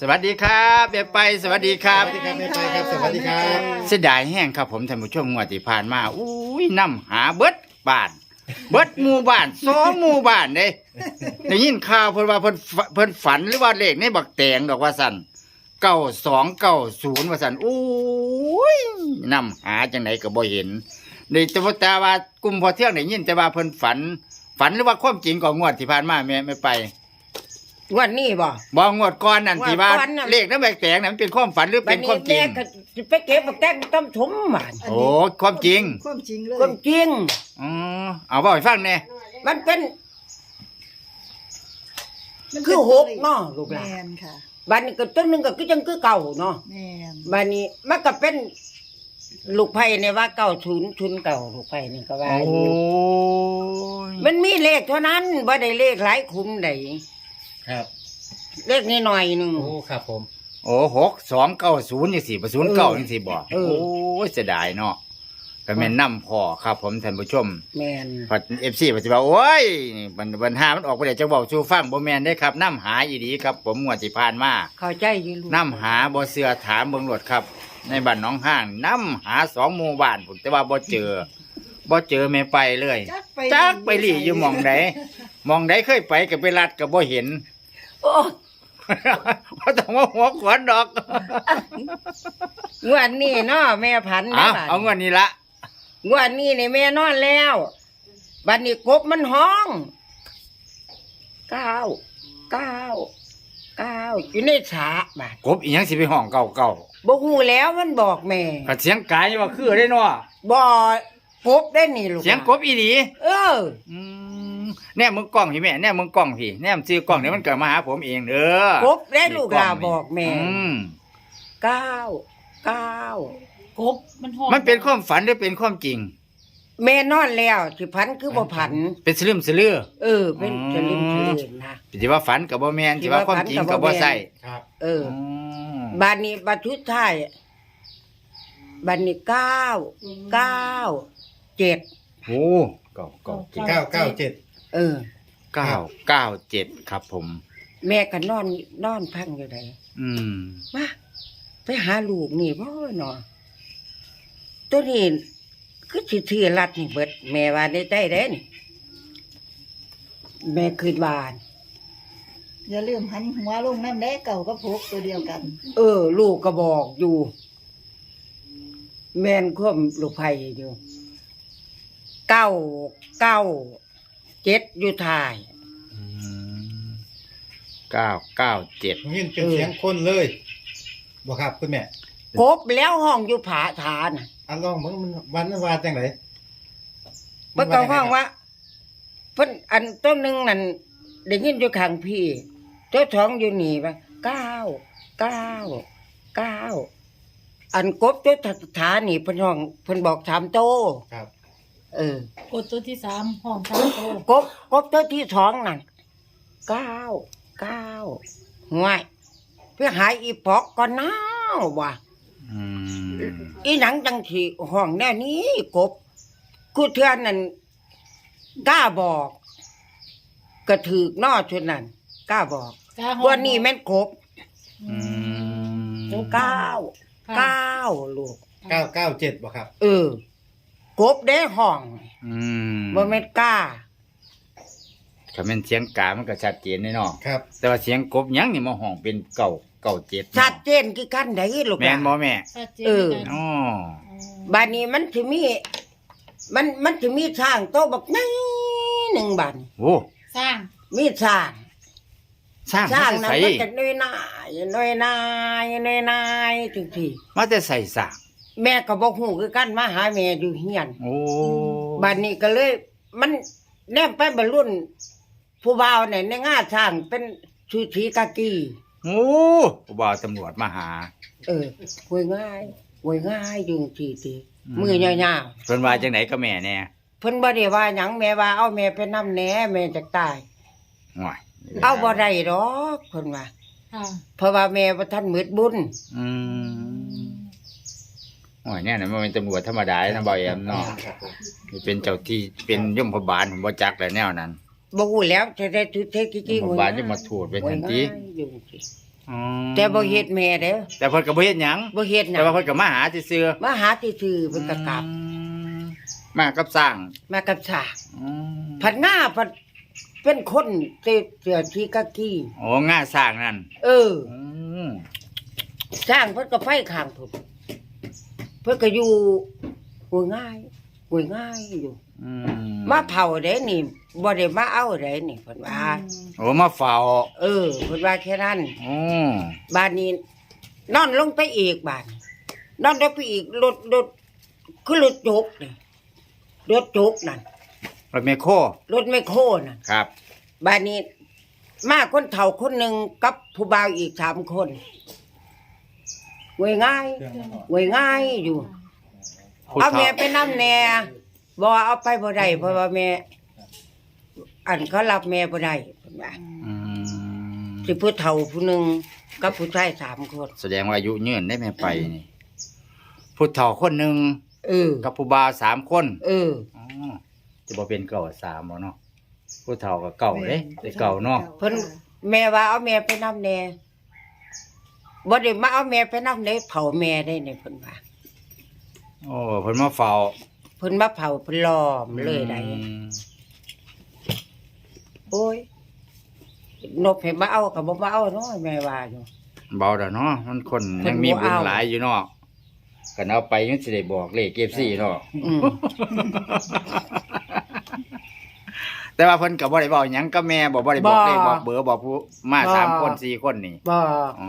สวัสดีครับเบียไปสวัสดีครับสวัสดีครับแม่ไปครับสวัสดีครับเสียดายแห้งครับผมท่านผู้ชมงวดที่ผ่านมาอุ้ยน้ำหาเบิดบ้าน เบิดหมู่บ้านสองหมู่บ้านเด้ได้ยินข่าวเพิ่นว่าเพิ่นฝเพิ่นฝันหรือว่าเลขในบักแตงดอกว่าสั่นเก้าสองเก้าศูนย์ว่าสั่นอุ้ยน้ำหาจังไหนก็บ่เห็นนี่แต่ว่าแต่ว่ากลุ่มพอเที่ยงได้ยินแต่ว่าเพิ่นฝัน ฝันหรือว่าความจริงของงวดที่ผ่านมาแม่ไม่ไป วันนี้บ่บ่งวดก่อนนั่นที่ว่างวดก่อนน่ะ เลขนั้นแบกแตงนั้นมันเป็นความฝันหรือวัเป็นนนี้ความจริแม่ง ก็สิไปเก็บบักแตงต้มถมหวานโอ้ความจริง ความจริงเลยความจริง อ๋อเอาบ่ให้ฟังแน่มันเป็นมันคือป็หกเนาะลูกหแมลานนค่ะ บัดนี้ก็ต้นหนึงก็คือจังคือเก่าเนาะแมนบัดนี้มันก็เป็นลูกไผ่เนี่ยว่าเก่าชุนชุนเก่าลูกไผ่นี่ก็ว่าโอ้อยู่ยมันมีเลขเท่านั้นบ่ได้เลขหลายคุ้มใด ครับ เลขนิดหน่อยหนึงโอ้ครับผม โอ้หกสองเก้าศูนย์ยังสี่ศูนย์เก้ายังสี่บอกเออโอ้ยเสียดายเนาะก็แม่นนำพอครับผมท่านผู้ชมแม่นพัดเอฟซีปัจจุบันโอ้ยบันบันหามันออกไปเดี๋ยวจะบอกชูฟังบ่แมนได้ครับน้ำหาอีดีครับ ผมงวดที่ผ่านมาเข้าใจอยู่ลูกน้ำหาบ่เสือถามเบิ่งโลดครับ ในบ้านหน้องห้างน้ำหาสองหมู่บ้านผมแต่ว่าบ่เจอบ่เจอไม่ไปเลย จักไปจักไปหลี่อยู่หมองใดหมองใดเคยไปก็ไปรัดก็บ่เห็น โอ้ว่าต้องว่าหัวขวานดอกงวดนี้เนาะแม่พันธุ์เอาแม่บาดเอาเงินนี้ละงวดนี้นี่แม่นอนแล้ว บัดนี้กบมันห้องเก้าเก้าเก้าอยู่ในฉาบาดกบอีหยังสิไปห้องเก่าเก่าบ่ฮู้แล้วมันบอกแม่ก็เสียงกายว่าคือได้เนาะบ่กบได้นี่ลูกเสียงกบอีหลีเออ อืม แน่มึงกล้องพี่แม่แน่มึงกล้องพี่แน่มึงซื้อกล้องเดี๋ยวมันเกิดมาหาผมเองเด้อกบได้ลูกลาบอกแม่อืมเก้าเก้ากบมันหอมมันเป็นความฝันหรือเป็นความจริง แม่นอนแล้วสิพันคือบ่พัน เป็นสลืมสลือ เออ เป็นอืมสลิมสลืนนะ สิว่าฝันกับบ่แม่นสิว่าความจริงกับบ่ใช่ครับเอออืมบานนี้บัดทุดท้ายบานนี้เก้าเก้าเจ็ดโอ้ เก้าเก้าเจ็ดเก้าเก้าเจ็ด เออ เก้าเก้าเจ็ดครับผม แม่ก็นอนนอนพังอยู่ไหนอืม มาไปหาลูกนี่บ่เนาะตัวนี้คือสิถือรัดนี่เบิด แม่ว่าได้ใจเด้นี่แม่คืนบาน อย่าลืมหันหัวลงน้ำแด้เก่าก็พกตัวเดียวกัน เออ ลูกก็บอกอยู่ แม่นควมลูกไผ่อยู่ เก้าเก้า เจ็ดอยู่ท้ายอืมเก้าเก้าเจ็ดผมยินเป็นเสียงคนเลยบอกครับคุณแม่กบแล้วห้องอยู่ผาฐานน่ะอันลองมันมันวันนั้นวาจังไหนเมื่อก่อนห้องว่าเพิ่นอันต้นหนึ่งนั่นได้ยินอยู่ข้างพี่เจ้าท้องอยู่นี่ว่าเก้าเก้าเก้าอันกบเจ้าฐานนี่เพิ่นห้องเพิ่นบอกถามโต ครับ เออ กดตัวที่สามห้องสามโตกบกบตัวที่ท้องนั่นเก้าเก้าห่วยเพื่อหายอีปอกก่อนน้าวว่ะอืมอีหนังจังที่ห้องแน่นี้กบกูเทือนนั่นกล้าบอก กระถือกนอชุดนั้นกล้าบอกจ้าห้องวันนี้แม่นกบอืมเก้าค่ะเก้าลูกเก้าเก้าเจ็ดบอกครับ เออ กบได้ห้องอืมบ่แม่นกล้าถ้าแม่นเสียงกามันก็ชัดเจนแน่เนอนครับ แต่ว่าเสียงกบหยังนี่มาห้องเป็นเก่าเก่าเจ็ดชัดเจนคือกันได้ลูกแม่นบ่แม่ชัดเจนเออกันอ๋อบ้านนี้มันสิมี มันมันสิมีช้างโตบักน้อยหนึ่งบันโอ้สร้างมีช้าง สร้างช้างมานั้นแต่มันใส่จะน้อยนายน้อยนายน้อยนายถึงทีมาแต่ใส่สร้าง แม่ก็บอกหูคือกันมาหาแม่อยู่เฮียนโอ้บัดนี้ก็เลย มันแนมไปบรรลุนผู้บ่าวเนี่ยในงาช้างเป็นชูชีกากีโอ้ผู้บ่าวตำรวจมาหา เออหวยง่ายหวยง่ายอยู่ทีทีอืมมือยาวเพิ่นว่าจังไหนก็แม่แน่ๆเพิ่นบ่ได้ว่าหยังแม่ว่าเอาแม่ไปนำแหน่แม่จะตายห่วยเอาบ่ได้ดอกเพิ่นว่าค่ะเพราะว่าแม่บ่ทันมืดบุญอืม โอ้ยเนี่ยนะมันเป็นตำรวจธรรมดานะบ่อยแอมเนาะครับผมนี่เป็นเจ้าที่เป็นยมพบาลผมบ่จักแล้วแนวนั้นบ่ฮู้แล้วแต่ได้ทุเทกิยกิมพบาลจะมาถูดไปทันทีอยู่สิอ๋อแต่บ่เฮ็ดแม่เด้อแต่เพิ่นก็บ่เฮ็ดหยังบ่เฮ็ดหยัแต่งว่าเพิ่นก็มาหาซื่อมาหาซื่อๆๆเพิ่นก็กลับอืมมากับสร้างมากับฉากอืมผัดหน้าผัดเป็นคนเสื้อเสื้อที่กะกี้ โอ้ง่าสร้างนั่นเออ อืมสร้างเพิ่นก็ไฟข้างพุ่นเพิ่นก็อยู่หัวง่ายหัวง่ายอยู่ อืมมาเผาเด้นี่บ่ได้มาเอาเด้นี่เพิ่นว่า โอ้มาเฝ้าเออเพิ่นว่าแค่นั้นโอ้บ้านนี้นอนลงไปอีกบ้านนอนลงไปอีกรถรถคือรถจกนี่รถจกนั่นรถเมโครรถไมคโครนั่นครับบ้านนี้ มาคนเฒ่าคนหนึ่งกับผู้บ่าวอีกสามคน เวยง่ายเวยง่ายอยู่ ผู้เอาฒ่แม่ไปนั่แน่บ่เอาไปบ่ได้เพราะว่าแม่ อันเขารับแม่บ่ได้เพิ่นว่าอืมสิผู้เฒ่าผู้หนึ่งกับผู้ชายสามคน แสดงว่าอายุยืนได้แม่ไปนี่ผู้เฒ่าคนหนึ่งเออ กับผู้บ่าวสามคนเออ อ๋อจะบ่เป็นเก่าสามบ่เนาะผู้เฒ่าก็เก่าเด้แต่เก่าเนาะเพิ่นแม่ว่าเอาแม่ไปนํแน่ บ่ได้มาเอาแม่ไปนํเด้เผาแม่ได้เนี่ยเพิ่นว่าโอ้เพิ่นมาเฝ้าเพิ่นมาเผาเพิ่นล้อมเลยได้อืมโอ้ยนกให้มาเอาก็บ่มาเอาเนาะแม่ว่าอยู่ เบาแล้วเนาะมันคนเพิ่นยังมีบ่บุญเอา หลายอยู่เนาะกันเอาไปยังสิได้บอกเลขเก็บซี่เนาะอืม แต่ว่าเพิ่นก็บ่ได้บอกหยังกับแม่บ่บ่ได้บอกเลขบอกเบอร์บอกผู้มาสามคนสี่คนนี่บ่อ๋อ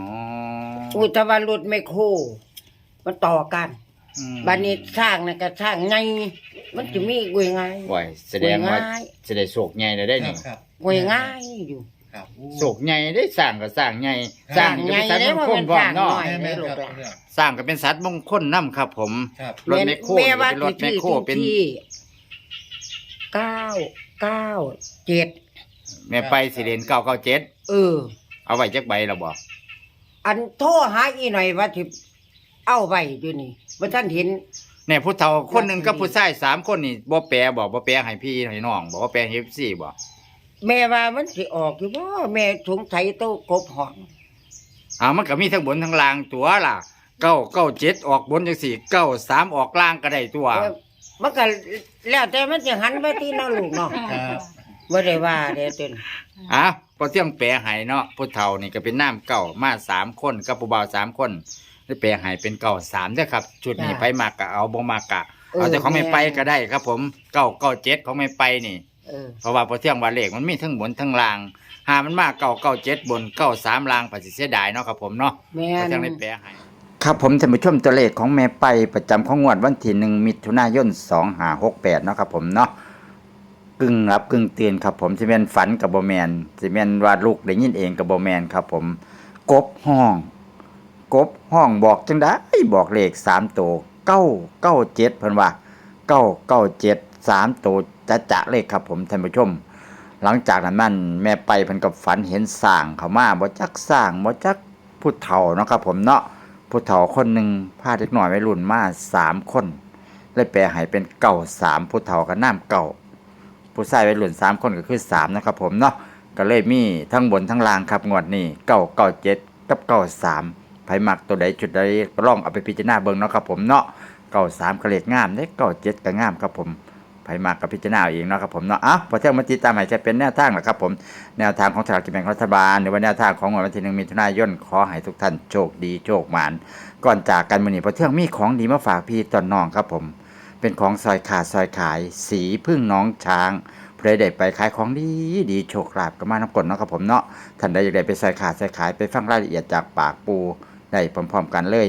อุตวารถไมโครมันต่อกันอืมบัดนี้สร้างน่ะก็สร้างไงมันจะมีกวยไงโอ้ยแสดงว่าง่ายสิได้โศกใหญ่เลยได้นี่ครับกวยง่ายอยู่ ครับโศกใหญ่ได้สร้างก็สร้างใหญ่สร้างก็เป็นสัตว์มงคลพร้อมเนาะสร้างใหญ่แม่นครับสร้างก็เป็นสัตว์มงคลนํครับ ผม ครับ รถแมคโครแม่ว่าเป็นรถแมคโครเป็น ที่เก้า เก้าเจ็ดแม่ไปสิเรียน997เออ เอาไว้จักใบแล้วบ่อันโทรหาอีหน่อยว่าที่เอาไว้อยู่นี่บ่ท่านเห็นแน่ผู้เฒ่าคนหนึงกับผู้ชายสามคนนี่บ่แปลบ่บ่แปลให้พี่ให้น้องบ่ว่าแปลให้ FC บ่แม่ว่ามันสิออกอยู่บ่แม่สงสัยโตกบห้องอ่ามันก็มีทั้งบนทั้งล่างตัวล่ะเก้าเก้าเจ็ดออกบนจังสี่เก้าสามออกล่างก็ได้ตัวเออ มันก็แล้วแต่มันจะหันไปที่เน้องลูกเนาะครับบ่ได้ว่าเด้อเต้นอะพอเที่ยงแปลให้เนาะผู้เฒ่านี่ก็เป็นน้ำเก่ามาสามคนกับผู้บ่าวสามคนได้แปลให้เป็นเก่าสามเด้อครับ จุดนี้ไปมากกะเอาบ่มากกะเอาแต่ของไม่ไปก็ได้ครับ ผมเก้าเก้าเจ็ดของไม่ไปนี่ เออเพราะว่าพอเที่ยงว่าเลขมันมีทั้งบนทั้งล่าง หามันมากเก้าเก้าเจ็ดบนเก้าสามล่างปฏิเสียดายเนาะครับผมเนาะแม่ก็นจังได้แปลให้ ครับผมท่านผู้ชมตัวเลขของแม่ไปประจำของงวดวันที่หนึ่งมิถุนายนสองหาหกแปดเนาะครับผมเนาะกึ่งรับกึ่งเตื่นครับผมที่เป็นฝันกับโบแมนที่เป็นว่าลูกได้ยินเองกับโบแมนครับผมกบห้อง กบห้องบอกจังได้บอกเลขสามตัวเก้าเก้าเจ็ดเพิ่นว่าเก้าเก้าเจ็ดสามตัวจะจะเลขครับผมท่านผู้ชม หลังจากนั้นมันแม่ไปเพิ่นกับฝันเห็นสร้างเขามาบ่จักสร้างบ่จักผู้เฒ่าเนาะครับผมเนาะ ผู้เฒ่าคนหนึ่งพาเด็กน้อยวัยรุ่นมาสามคนเลยแปลให้เป็นเก่าสามผู้เฒ่ากับน้ำเก่า ผู้ชายวัยรุ่นสามคนก็คือสามนะครับผมเนาะก็เลยมีทั้งบนทั้งล่างครับงวดนี้เก้าเก้าเจ็ดกับเก้าสามไผมักตัวใดจุดใดก็ลองเอาไปพิจารณาเบิ่งเนาะครับผมเนาะเก้าสามก็เลขงามเด้เก้าเจ็ดก็งามครับผม มากกับพิจารณาเอาเองเนาะครับผมเนาะอะพอเที่ยงมาติดตามใหม่จะเป็นแนวทางแหละครับผมแนวทางของสลากกินแบ่งรัฐบาล หรือว่าแนวทางของวันที่หนึ่งมิถุนายนขอให้ทุกท่านโชคดีโชคหมาน ก่อนจากกันมื้อนี้พอเที่ยงมีของดีมาฝากพี่ตอนน้องครับผม เป็นของซอยขาดซอยขาย สีพึ่งน้องช้างผู้ใดได้ไปขายของดีดีโชคลาภก็มาน้ำกลเนาะครับผมเนาะท่านใดอยากได้ไปซอยขาดซอยขายไปฟังรายละเอียดจากปากปูได้พร้อมๆกันเลย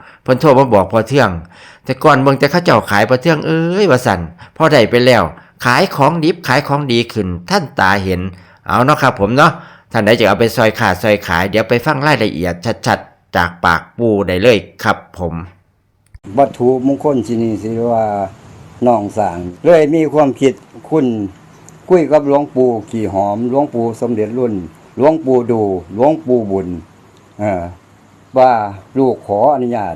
เพิ่นโทรมาบอกพอเที่ยง แต่ก่อนเบิ่งแต่เขาเจ้าขายพอเที่ยงเอ้ยว่าสั่นพอได้ไปแล้ว ขายของดิบขายของดีขึ้น ท่านตาเห็น เอาเนาะครับผมเนาะท่านใดจะเอาไปซอยขาดซอยขาย เดี๋ยวไปฟังรายละเอียดชัดๆ จากปากปูได้เลยครับผม วัตถุมงคลที่นี่สิว่าน้องสางเลยมีความคิดคุณคุยกับหลวงปู่ขี่หอมหลวงปู่สมเด็จรุ่นหลวงปู่ดูหลวงปู่บุญเออว่าลูกขออนุญาต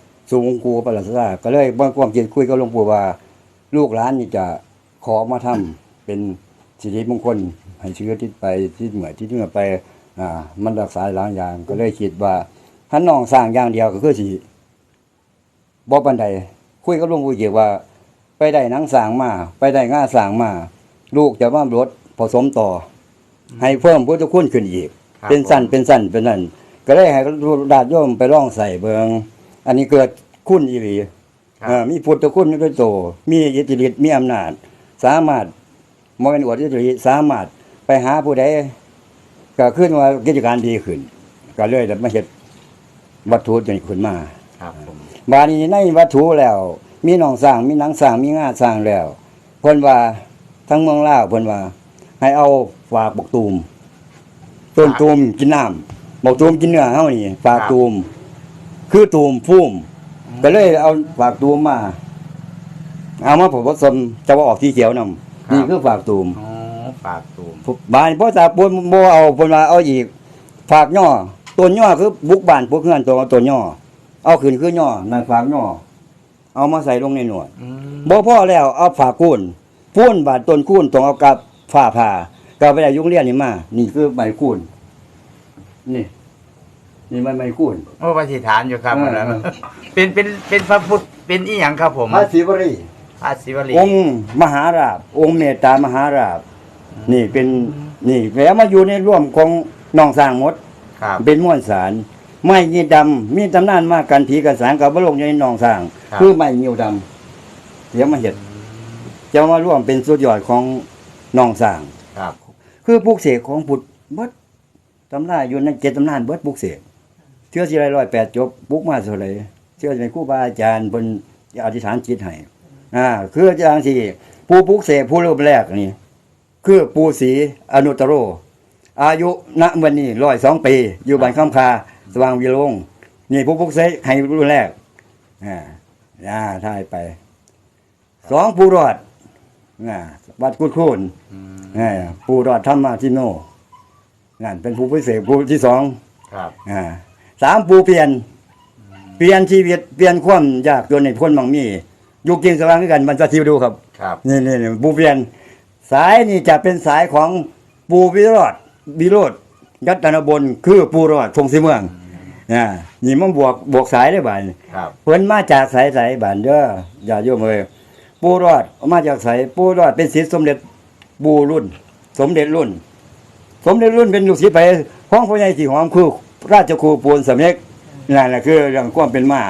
สูงกูประหลาดซาก็เลยบ่ความคิดคุยกับหลวงปู่ว่า ลูกหลานนี่จะขอมาทำเป็นสิริมงคล ให้เชื้อที่ไปที่เหมือนที่เหนือไปอ่ามันรักษาหลายอย่าง ก็เลยคิดว่าถ้าน้องสร้างอย่างเดียวก็คือสิบ่ปานใดคุยกับหลวงปู่เกี่ยวว่า ไปได้หนังสร้างมาไปได้ง่าสร้างมาลูกจะว่ารถผสมต่ออให้เพิ่มพุทธคุณขึ้นอีกครับเป็นสั้นเป็นสั้นเป็นนั่นก็ได้ให้ดาดโยมไปลองใส่เบิง อันนี้เกิดคุณอีหลีครับเอ่อมีพุทธคุณด้วยโต มีอิทธิฤทธิ์มีอำนาจ สามารถมเป็นอวดอิทธิฤทธิ์สามารถไปหาผู้ใดก็ขึ้นว่ากิจการดีขึ้น ก็เลยได้มาเฮ็ดวัตถุจนขึ้นมา ครับผมบาดนี้ในวัตถุแล้ว มีหนองสร้างมีหนังสร้างมีงาสร้างแล้วเพิ่นว่าทั้งเมืองลาวเพิ่นว่า ให้เอาฝากบกตูมต้นตูมกินน้ำบกตูมกินเนื้อเฮานี่ฝากตูม คือตูมพุ่มก็เลยเอาฝากตูมมา เอามาผสมจะว่าออกสีเขียวนำนี่คือฝากตูมอ๋อปากตูมบ้านพ่อตาปูนบ่เอาเพิ่นว่าเอาอีก ฝากย่อต้นย่อคือบุกบ้านพวกเฮือนตัวต้นย่อ เอาขึ้นคือย่อนั่นฝากย่อเอามาใส่ลงในหนวดอืมบ่พอแล้วเอาฝากคูนพูนบาดต้นคูนต้องเอากับฝ้าผ่าก็ไปได้ยุงเรียนนี่มา นี่คือใบคูนนี่ นี่ใบไม้คูนโอ้ปฏิฐานอยู่ครับเอออันนั้นเป็นเป็นเป็นพระพุทธเป็นอีหยังครับผมพระศิวรีพระศิวลีองค์มหาราชองค์เมตตามหาราชนี่เป็นนี่แล้วมาอยู่ในร่วมของน้องสร้างหมด ครับ เป็นม้วนสาร ไม้ยีดำมีตำนานมากกันผีกันสางกับบลงในหนองสร้าง ครับ คือไม้เงียวดำเดี๋ยวมาเห็ดจะมาร่วมเป็นสุดยอดของหนองสร้าง ครับคือปลูกเสกของพุทธเบิดตำราอยู่ในเจ็ดตำนานเบิดปลูกเสก เชื่อสิไรร้อยแปดจบปลูกมาเท่าไหรเชื่อจะเป็นครูบาอาจารย์เพิ่นอธิษฐานจิตให้อ่าคืออย่างที่ผู้ปลูกเสกผู้รูปแรกนี่ คือปูศรีอนุตตโร อายุณวันนี้ร้อยสองปี อยู่บ้านคำคาสว่างวิโรงนี่ผู้ปลุกเสกให้รุ่นแรกอ่าอ่าท่ายไปสองผู้รอดอ่าวัดกุดคูนอืมอ่าผู้รอดธรรมาทิโนนั่นเป็นผู้พิเศษผู้ที่สองครับอ่า สามผู้เปลี่ยน เปลี่ยนชีวิตเปลี่ยนความยากจนในพ้นบางมีอยู่กินสว่างด้วยกันมันจะทิวดูครับครับนี่นี่นี่ปูเปลี่ยน สายนี่จะเป็นสายของปูวิโรธวิโรธยัตนบนคือปูรอดทงสีเมืองอ่านี่มันบวกบวกสายได้บ่านครับเพิ่นมาจากสายสายบ้านเด้ออย่าโยมเอ้ยปูรอดมาจากสายปูรอดเป็นศิษย์สมเด็จปูรุ่น สมเด็จรุ่น สมเด็จรุ่นเป็นลูกศิษย์ไปห้องพ่อใหญ่ที่หอมคือ ราชครูปูนสำเร็จนั่นแหละคือเรื่องความเป็นมา